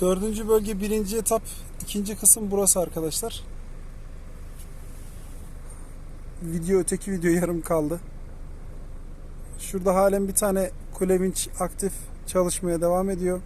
Dördüncü bölge birinci etap ikinci kısım burası arkadaşlar. Video öteki video yarım kaldı. Şurada halen bir tane kule vinç aktif çalışmaya devam ediyor.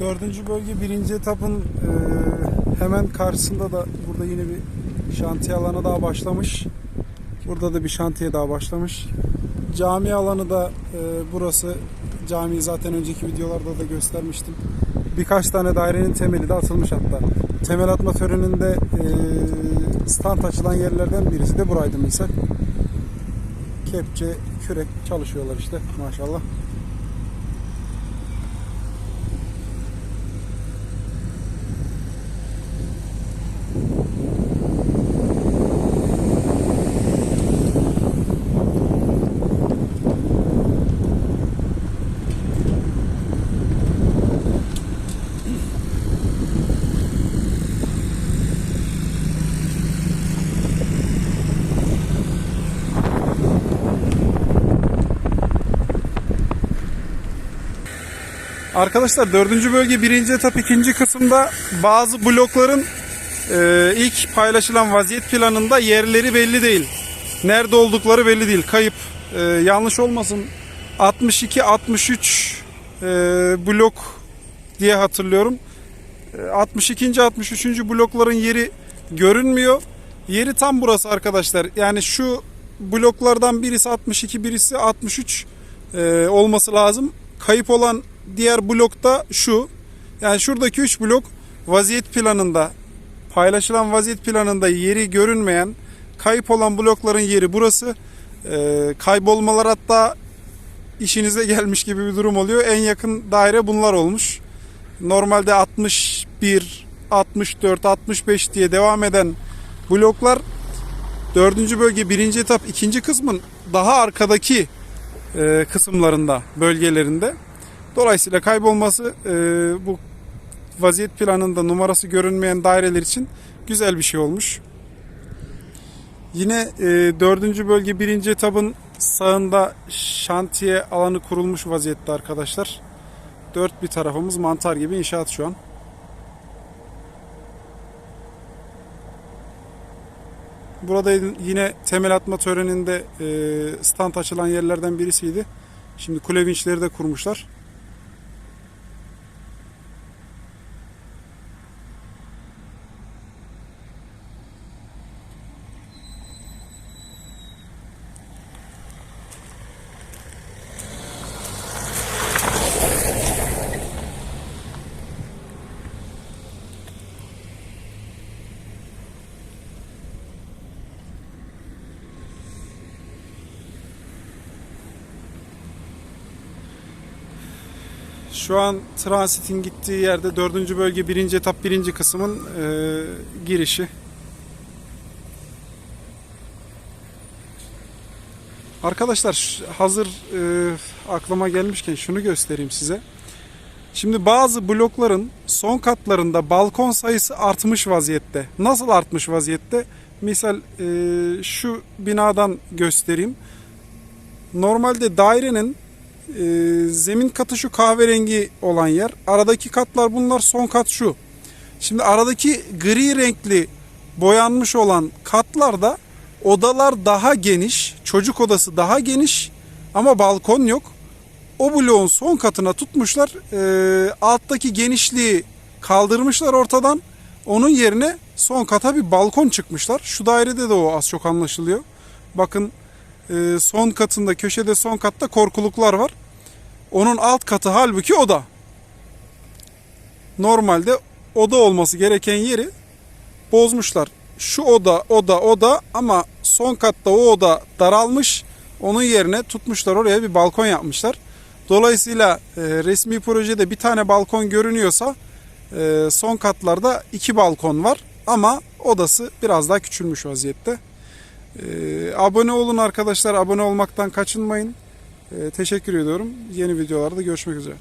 Dördüncü bölge birinci etapın e, hemen karşısında da burada yine bir şantiye alanı daha başlamış. Burada da bir şantiye daha başlamış. Cami alanı da e, burası. Camiyi zaten önceki videolarda da göstermiştim. Birkaç tane dairenin temeli de atılmış hatta. Temel atma töreninde e, stand açılan yerlerden birisi de buraydı misal. Kepçe, kürek çalışıyorlar işte maşallah. Arkadaşlar dördüncü bölge birinci etap ikinci kısımda bazı blokların e, ilk paylaşılan vaziyet planında yerleri belli değil. Nerede oldukları belli değil. Kayıp. E, yanlış olmasın 62-63 e, blok diye hatırlıyorum. E, 62. 63. blokların yeri görünmüyor. Yeri tam burası arkadaşlar. Yani şu bloklardan birisi 62 birisi 63 e, olması lazım. Kayıp olan diğer blokta şu. Yani şuradaki 3 blok vaziyet planında paylaşılan vaziyet planında yeri görünmeyen kayıp olan blokların yeri burası. Ee, kaybolmalar hatta işinize gelmiş gibi bir durum oluyor. En yakın daire bunlar olmuş. Normalde 61, 64, 65 diye devam eden bloklar 4. bölge 1. etap 2. kısmın daha arkadaki e, kısımlarında, bölgelerinde. Dolayısıyla kaybolması e, bu vaziyet planında numarası görünmeyen daireler için güzel bir şey olmuş. Yine e, 4. bölge 1. etabın sağında şantiye alanı kurulmuş vaziyette arkadaşlar. Dört bir tarafımız mantar gibi inşaat şu an. Burada yine temel atma töreninde e, stand açılan yerlerden birisiydi. Şimdi kule vinçleri de kurmuşlar. Şu an transitin gittiği yerde 4. bölge 1. etap 1. kısmın e, girişi. Arkadaşlar hazır e, aklıma gelmişken şunu göstereyim size. Şimdi bazı blokların son katlarında balkon sayısı artmış vaziyette. Nasıl artmış vaziyette? Misal e, şu binadan göstereyim. Normalde dairenin e, zemin katı şu kahverengi olan yer. Aradaki katlar bunlar son kat şu. Şimdi aradaki gri renkli boyanmış olan katlarda odalar daha geniş. Çocuk odası daha geniş ama balkon yok. O bloğun son katına tutmuşlar. E, alttaki genişliği kaldırmışlar ortadan. Onun yerine son kata bir balkon çıkmışlar. Şu dairede de o az çok anlaşılıyor. Bakın e, son katında köşede son katta korkuluklar var. Onun alt katı halbuki oda. Normalde oda olması gereken yeri bozmuşlar. Şu oda, oda, oda ama son katta o oda daralmış. Onun yerine tutmuşlar oraya bir balkon yapmışlar. Dolayısıyla e, resmi projede bir tane balkon görünüyorsa e, son katlarda iki balkon var. Ama odası biraz daha küçülmüş vaziyette. E, abone olun arkadaşlar. Abone olmaktan kaçınmayın. E, teşekkür ediyorum. Yeni videolarda görüşmek üzere.